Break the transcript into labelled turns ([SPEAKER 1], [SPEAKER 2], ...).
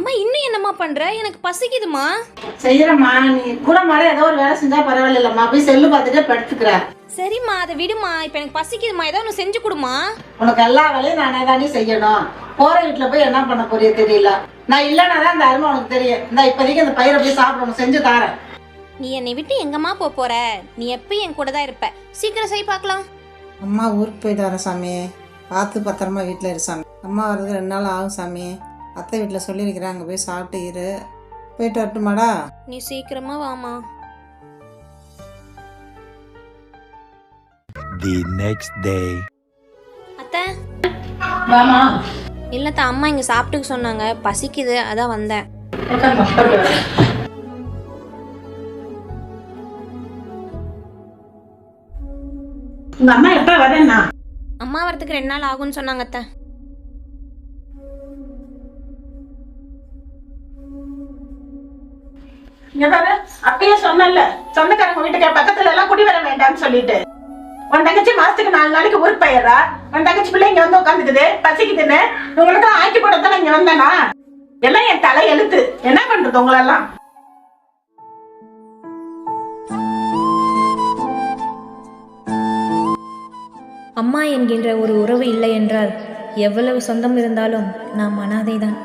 [SPEAKER 1] அம்மா இன்னும் என்னம்மா பண்ற? எனக்கு பசிக்குதுமா
[SPEAKER 2] செய்யறம்மா. நீ கூட மாட ஏதோ ஒரு வேலை செஞ்சா பரவாயில்லம்மா போய் செல்லு பார்த்துட்டு படுத்துக்கிற.
[SPEAKER 1] சரிம்மா அதை விடுமா இப்போ எனக்கு பசிக்குதுமா ஏதோ ஒன்று செஞ்சு கொடுமா
[SPEAKER 2] உனக்கு எல்லா வேலையும் நானே தானே செய்யணும். போற வீட்டுல போய் என்ன பண்ண போறியோ தெரியல. நான் இல்லைன்னா தான் அந்த அருமை உனக்கு தெரியும். இந்த இப்போதைக்கு அந்த பயிரை போய் சாப்பிடணும். செஞ்சு தாரேன்.
[SPEAKER 1] நீ என்னை விட்டு எங்கம்மா போக போற? நீ எப்பயும் என் கூட தான் இருப்ப. சீக்கிரம் செய் பார்க்கலாம்.
[SPEAKER 2] அம்மா ஊருக்கு போயிட்டு வரேன் சாமி. பார்த்து பத்திரமா வீட்டில் இரு சாமி. அம்மா வர்றதுக்கு ரெண்டு நாள் ஆகும் சாமி. அத்தை வீட்டில் சொல்லியிருக்கிறேன் அங்கே போய் சாப்பிட்டு இரு. போயிட்டு வரட்டுமாடா?
[SPEAKER 1] நீ சீக்கிரமா வாமா
[SPEAKER 3] The next day.
[SPEAKER 1] அத்தை?
[SPEAKER 2] வாமா
[SPEAKER 1] இல்லத்தா அம்மா இங்க சாப்பிட்டுக்க சொன்னாங்க பசிக்குது அதான் வந்தேன்.
[SPEAKER 2] உங்க அம்மா எப்ப வரேன்னா?
[SPEAKER 1] அம்மா வரதுக்கு ரெண்டு நாள் ஆகும்னு சொன்னாங்க அத்தை.
[SPEAKER 4] இங்க பாரு அப்பயே சொன்னல சொந்தக்காரங்க வீட்டுக்கு பக்கத்துல எல்லாம் குடி வர வேண்டாம்னு சொல்லிட்டு. உன் தங்கச்சி மாசத்துக்கு நாலு நாளைக்கு ஊருக்கு போயிடுறா. உன் தங்கச்சி பிள்ளை இங்க வந்து உட்காந்துக்குது பசிக்குதுன்னு. உங்களுக்கு ஆக்கி போடத்தான் இங்க வந்தனா? எல்லாம் என் தலை எழுத்து. என்ன பண்றது உங்களெல்லாம்?
[SPEAKER 5] அம்மா என்கின்ற ஒரு உறவு இல்லை என்றால் எவ்வளவு சொந்தம் இருந்தாலும் நாம் அனாதைதான்.